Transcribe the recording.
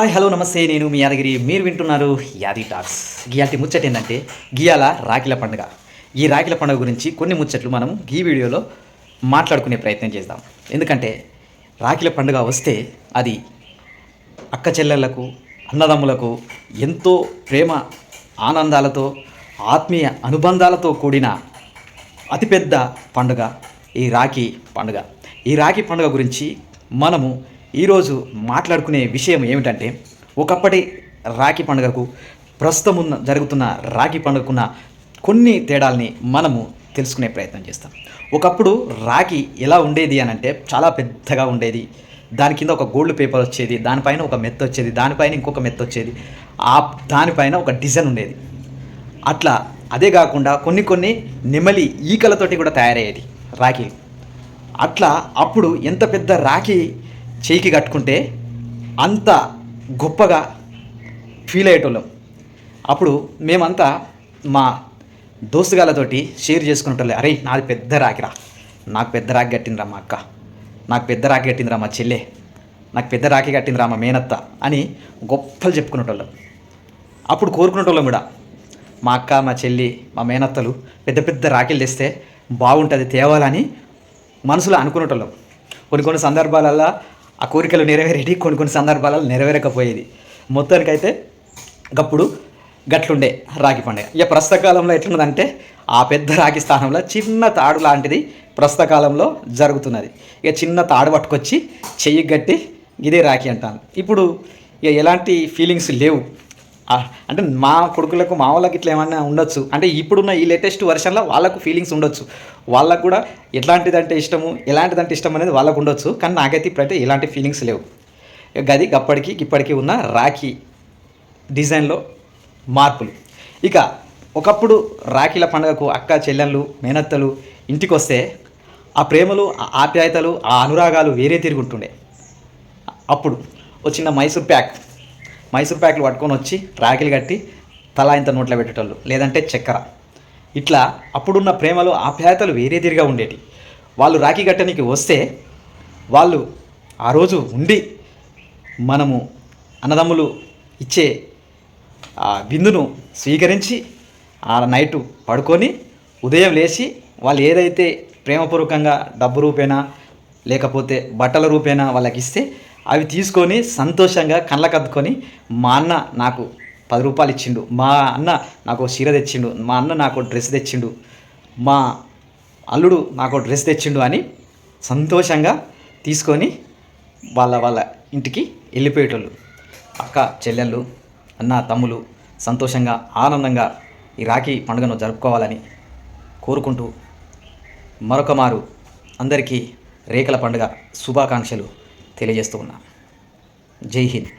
Hi hello నమస్తే. నేను మీ యాదగిరి. మీరు వింటున్నారు యాది టాక్స్. గియాల్టి ముచ్చట ఏంటంటే గియాల రాఖీల పండుగ. ఈ రాఖీల పండుగ గురించి కొన్ని ముచ్చట్లు మనం ఈ వీడియోలో మాట్లాడుకునే ప్రయత్నం చేద్దాం. ఎందుకంటే రాఖీల పండుగ వస్తే అది అక్క చెల్లెళ్ళకు అన్నదమ్ములకు ఎంతో ప్రేమ ఆనందాలతో ఆత్మీయ అనుబంధాలతో కూడిన అతిపెద్ద పండుగ ఈ రాఖీ పండుగ. ఈ రాఖీ పండుగ గురించి మనము ఈరోజు మాట్లాడుకునే విషయం ఏమిటంటే ఒకప్పటి రాఖీ పండుగకు ప్రస్తుతం ఉన్న జరుగుతున్న రాఖీ పండుగకున్న కొన్ని తేడాల్ని మనము తెలుసుకునే ప్రయత్నం చేస్తాం. ఒకప్పుడు రాఖీ ఎలా ఉండేది అని అంటే చాలా పెద్దగా ఉండేది. దాని కింద ఒక గోల్డ్ పేపర్ వచ్చేది దానిపైన ఒక మెత్త వచ్చేది దానిపైన ఇంకొక మెత్త వచ్చేది ఆ దానిపైన ఒక డిజైన్ ఉండేది. అట్లా అదే కాకుండా కొన్ని కొన్ని నెమలి ఈకలతోటి కూడా తయారయ్యేది రాఖీలు. అట్లా అప్పుడు ఎంత పెద్ద రాఖీ చేయికి కట్టుకుంటే అంత గొప్పగా ఫీల్ అయ్యేటోళ్ళం. అప్పుడు మేమంతా మా దోస్తుగాలతోటి షేర్ చేసుకునేటోళ్ళే. అరే నాది పెద్ద రాకిరా నాకు పెద్ద రాకి కట్టిందిరా మా అక్క. నాకు పెద్ద రాకి కట్టిందిరా మా చెల్లె. నాకు పెద్ద రాఖీ కట్టిందిరా మా మేనత్త అని గొప్పలు చెప్పుకునేటోళ్ళం. అప్పుడు కోరుకునేటోళ్ళం కూడా. మా అక్క మా చెల్లి మా మేనత్తలు పెద్ద పెద్ద రాఖీలు తెస్తే బాగుంటుంది తేవాలని మనసులో అనుకునేటోళ్ళం. కొన్ని కొన్ని సందర్భాలల్లో ఆ కోరికలు నెరవేరేటి కొన్ని కొన్ని సందర్భాలలో నెరవేరకపోయేది. మొత్తానికైతే ఒకప్పుడు గట్లుండే రాగి పండుగ. ఇక ప్రస్తుత కాలంలో ఎట్లున్నదంటే ఆ పెద్ద రాగి స్థానంలో చిన్న తాడు లాంటిది ప్రస్తుత కాలంలో జరుగుతున్నది. ఇక చిన్న తాడు పట్టుకొచ్చి చెయ్యి గట్టి ఇదే రాఖీ అంటాను ఇప్పుడు ఇక ఎలాంటి ఫీలింగ్స్ లేవు. అంటే మా కొడుకులకు మా వాళ్ళకి ఇట్లా ఏమన్నా ఉండొచ్చు? అంటే ఇప్పుడున్న ఈ లేటెస్ట్ వర్షన్లో వాళ్ళకు ఫీలింగ్స్ ఉండొచ్చు. వాళ్ళకు కూడా ఎట్లాంటిదంటే ఇష్టము ఎలాంటిదంటే ఇష్టం అనేది వాళ్ళకు ఉండొచ్చు. కానీ నాకైతే ఇప్పుడైతే ఎలాంటి ఫీలింగ్స్ లేవు. గది గప్పటికి ఇప్పటికీ ఉన్న రాఖీ డిజైన్లో మార్పులు. ఇక ఒకప్పుడు రాఖీల పండుగకు అక్క చెల్లెళ్ళు మేనత్తలు ఇంటికి వస్తే ఆ ప్రేమలు ఆ ఆప్యాయతలు ఆ అనురాగాలు వేరే తిరుగుంటుండే. అప్పుడు ఓ చిన్న మైసూర్ ప్యాక్ మైసూర్ ప్యాకులు పట్టుకొని వచ్చి రాఖీలు కట్టి తలా ఇంత నోట్లో పెట్టేటోళ్ళు. లేదంటే చక్కెర. ఇట్లా అప్పుడున్న ప్రేమలు ఆప్యాయతలు వేరే తీరుగా ఉండేటి. వాళ్ళు రాఖీ కట్టడానికి వస్తే వాళ్ళు ఆ రోజు ఉండి మనము అన్నదమ్ములు ఇచ్చే ఆ విందును స్వీకరించి ఆ నైటు పడుకొని ఉదయం లేచి వాళ్ళు ఏదైతే ప్రేమపూర్వకంగా డబ్బు రూపేనా లేకపోతే బట్టల రూపేనా వాళ్ళకి ఇస్తే అవి తీసుకొని సంతోషంగా కళ్ళకద్దుకొని మా అన్న నాకు పది రూపాయలు ఇచ్చిండు. మా అన్న నాకు చీర తెచ్చిండు. మా అన్న నాకు డ్రెస్ తెచ్చిండు. మా అల్లుడు నాకు డ్రెస్ తెచ్చిండు అని సంతోషంగా తీసుకొని వాళ్ళ వాళ్ళ ఇంటికి వెళ్ళిపోయేటోళ్ళు. అక్క చెల్లెళ్ళు అన్న తమ్ములు సంతోషంగా ఆనందంగా ఈ రాఖీ పండుగను జరుపుకోవాలని కోరుకుంటూ మరొక మారు అందరికీ రేఖల పండుగ శుభాకాంక్షలు. తెలియజేస్తూ ఉన్నా. జై హింద్.